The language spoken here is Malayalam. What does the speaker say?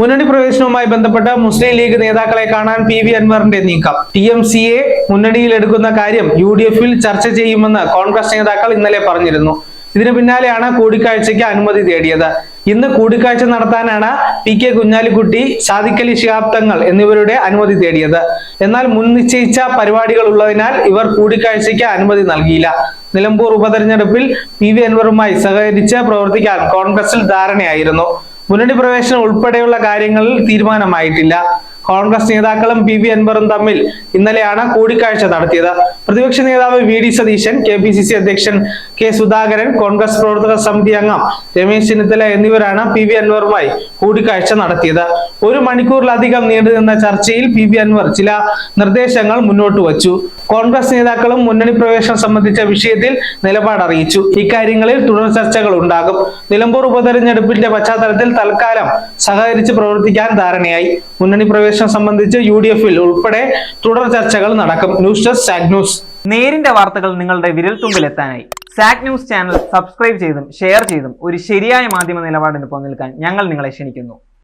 മുന്നണി പ്രവേശനവുമായി ബന്ധപ്പെട്ട് മുസ്ലിം ലീഗ് നേതാക്കളെ കാണാൻ പി വി അൻവറിന്റെ നീക്കം. ടി എം സിയെ മുന്നണിയിൽ എടുക്കുന്ന കാര്യം യു ഡി എഫിൽ ചർച്ച ചെയ്യുമെന്ന് കോൺഗ്രസ് നേതാക്കൾ ഇന്നലെ പറഞ്ഞിരുന്നു. ഇതിനു പിന്നാലെയാണ് കൂടിക്കാഴ്ചയ്ക്ക് അനുമതി തേടിയത്. ഇന്ന് കൂടിക്കാഴ്ച നടത്താനാണ് പി കെ കുഞ്ഞാലിക്കുട്ടി സാദിഖലി ശിഹാബ് തങ്ങൾ എന്നിവരുടെ അനുമതി തേടിയത്. എന്നാൽ മുൻ നിശ്ചയിച്ച പരിപാടികൾ ഉള്ളതിനാൽ ഇവർ കൂടിക്കാഴ്ചയ്ക്ക് അനുമതി നൽകിയില്ല. നിലമ്പൂർ ഉപതെരഞ്ഞെടുപ്പിൽ പി വി അൻവറുമായി സഹകരിച്ച് പ്രവർത്തിക്കാൻ കോൺഗ്രസിൽ ധാരണയായിരുന്നു. മുന്നണി പ്രവേശനം ഉൾപ്പെടെയുള്ള കാര്യങ്ങളിൽ തീരുമാനമായിട്ടില്ല. കോൺഗ്രസ് നേതാക്കളും പി വി അൻവറും തമ്മിൽ ഇന്നലെയാണ് കൂടിക്കാഴ്ച നടത്തിയത്. പ്രതിപക്ഷ നേതാവ് V D Satheesan K P C C അധ്യക്ഷൻ കെ സുധാകരൻ കോൺഗ്രസ് പ്രവർത്തക സമിതി അംഗം രമേശ് ചെന്നിത്തല എന്നിവരാണ് പി വി അൻവറുമായി കൂടിക്കാഴ്ച നടത്തിയത്. ഒരു മണിക്കൂറിലധികം നീണ്ടുനിന്ന ചർച്ചയിൽ പി വി അൻവർ ചില നിർദ്ദേശങ്ങൾ മുന്നോട്ട് വച്ചു. കോൺഗ്രസ് നേതാക്കളും മുന്നണി പ്രവേശനം സംബന്ധിച്ച വിഷയത്തിൽ നിലപാട് അറിയിച്ചു. ഇക്കാര്യങ്ങളിൽ തുടർ ചർച്ചകൾ ഉണ്ടാകും. നിലമ്പൂർ ഉപതെരഞ്ഞെടുപ്പിന്റെ പശ്ചാത്തലത്തിൽ തൽക്കാലം സഹകരിച്ച് പ്രവർത്തിക്കാൻ ധാരണയായി. മുന്നണി പ്രവേശനം സംബന്ധിച്ച് യു ഡി എഫിൽ ഉൾപ്പെടെ തുടർ ചർച്ചകൾ നടക്കും. News desk Sag news. നേരിന്റെ വാർത്തകൾ നിങ്ങളുടെ വിരൽത്തുമ്പിലെത്താനായി സാക് ന്യൂസ് ചാനൽ സബ്സ്ക്രൈബ് ചെയ്തും ഷെയർ ചെയ്തും ഒരു ശരിയായ മാധ്യമ നിലപാടിന് നിൽക്കാൻ ഞങ്ങൾ നിങ്ങളെ ക്ഷണിക്കുന്നു.